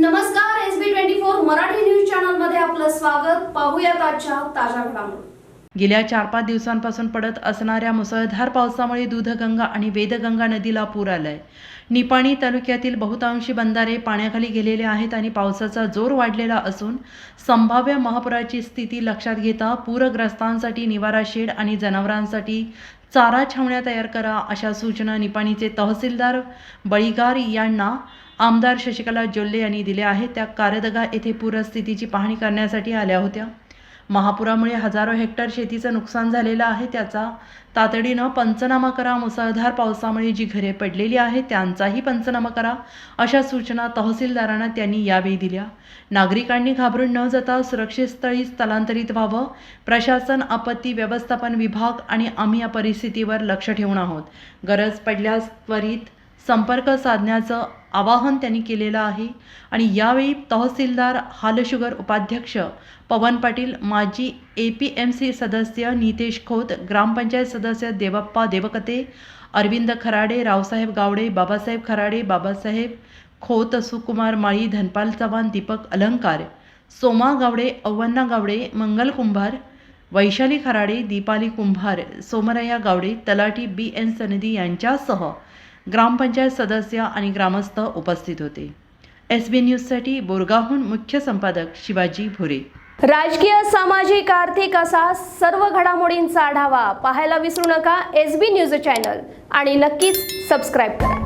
नमस्कार S B twenty four Marathi news चॅनलमध्ये आपलं स्वागत. पाहूया आजच्या ताज्या घडामोडी. गेल्या चार पाच दिवसांपासून पडत असणाऱ्या मुसळधार पावसामुळे दूधगंगा आणि वेदगंगा नदीला पूर आलाय. निपाणी तालुक्यातील बहुतांशी बंधारे पाण्याखाली गेलेले आहेत आणि पावसाचा जोर वाढलेला असून संभाव्य महापुराची स्थिती लक्षात घेता पूरग्रस्तांसाठी निवारा शेड आणि जनावरांसाठी चारा छावण्या तयार करा अशा सूचना निपाणीचे तहसीलदार बळीगार यांना आमदार शशिकला जोल्ले यांनी दिल्या आहेत. त्या कारदगा येथे पूरस्थितीची पाहणी करण्यासाठी आल्या होत्या. महापुरामुळे हजारो हेक्टर शेतीचं नुकसान झालेलं आहे. त्याचा तातडीनं पंचनामा करा. मुसळधार पावसामुळे जी घरे पडलेली आहेत त्यांचाही पंचनामा करा अशा सूचना तहसीलदारांना त्यांनी यावेळी दिल्या. नागरिकांनी घाबरून न जाता सुरक्षित स्थळी स्थलांतरित व्हावं. प्रशासन आपत्ती व्यवस्थापन विभाग आणि आम्ही या परिस्थितीवर लक्ष ठेवून आहोत. गरज पडल्यास त्वरित संपर्क साधण्याचं आवाहन त्यांनी केलेलं आहे. आणि यावेळी तहसीलदार हालशुगर उपाध्यक्ष पवन पाटील माजी ए पी एम सी सदस्य नितेश खोत ग्रामपंचायत सदस्य देवप्पा देवकते अरविंद खराडे रावसाहेब गावडे बाबासाहेब खराडे बाबासाहेब खोत सुकुमार माळी धनपाल चव्हाण दीपक अलंकार सोमा गावडे अव्वन्ना गावडे मंगल कुंभार वैशाली खराडे दीपाली कुंभार सोमरया गावडे तलाठी बी एन सनदी यांच्यासह ग्रामपंचायत सदस्य आणि ग्रामस्थ उपस्थित होते. एस बी न्यूजसाठी बोरगावहून मुख्य संपादक शिवाजी भुरे. राजकीय सामाजिक आर्थिक असा सर्व घडामोडींचा आढावा पाहायला विसरू नका एस बी न्यूज चॅनल आणि नक्कीच सबस्क्राईब करा.